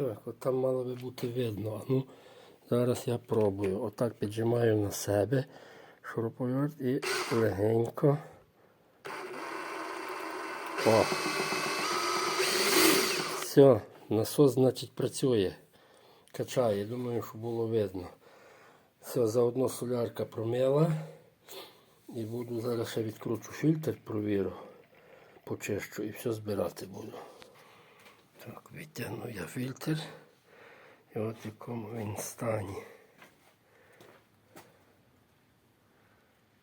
Так, там мало би бути видно. Ну, зараз я пробую. Отак піджимаю на себе шуруповерт і легенько. О. Все, насос, значить, працює. Качає, думаю, що було видно. Все, заодно солярка промила. І буду зараз ще відкручу фільтр, провірю, почищу і все збирати буду. Так, витягну я фільтр. І от в якому він стані.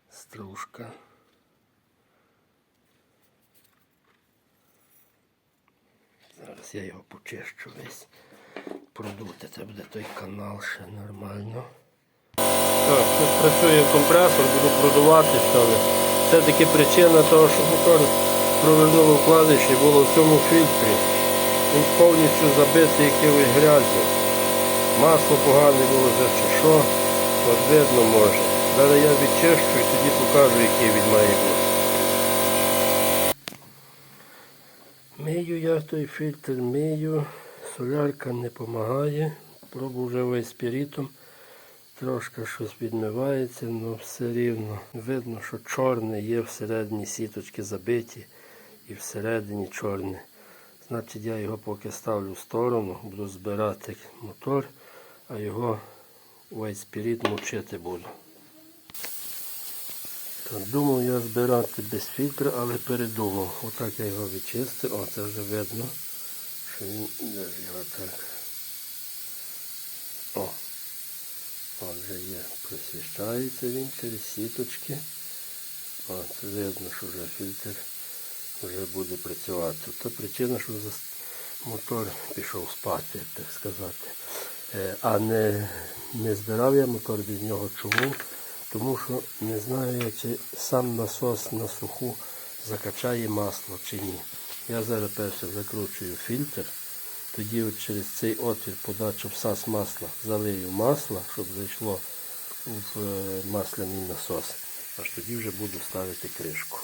Стружка. Зараз я його почищу весь. Продути. Це буде той канал ще нормально. Так, тут працює компресор, буду продувати, але все-таки причина того, що мотор провернуло вкладиші, було в цьому фільтрі. Він повністю забитий якоюсь грязю. Масло погане було чи що, от видно може. Зараз я відчищу і тоді покажу, який він має бути. Мию я той фільтр, мию, солярка не допомагає. Пробую вже весь спірітом. Трошки щось відмивається, але все рівно. Видно, що чорне є всередині сіточки забиті і всередині чорне. Значить, я його поки ставлю в сторону, буду збирати мотор, а його весь спіріт мочити буду. Так, думав я збирати без фільтра, але передумав. Отак я його відчистив. О, це вже видно, що він його так. О, Отже є, просвіщається він через сіточки. О, це видно, що вже фільтр вже буде працювати. Це причина, що мотор пішов спати, так сказати. Е, А не, не збирав я мотор без нього. Чому? Тому що не знаю, я, чи сам насос на суху закачає масло чи ні. Я зараз перше закручую фільтр. Тоді от через цей отвір подачу всас масла залию масло, щоб зайшло в е, масляний насос. Аж тоді вже буду ставити кришку.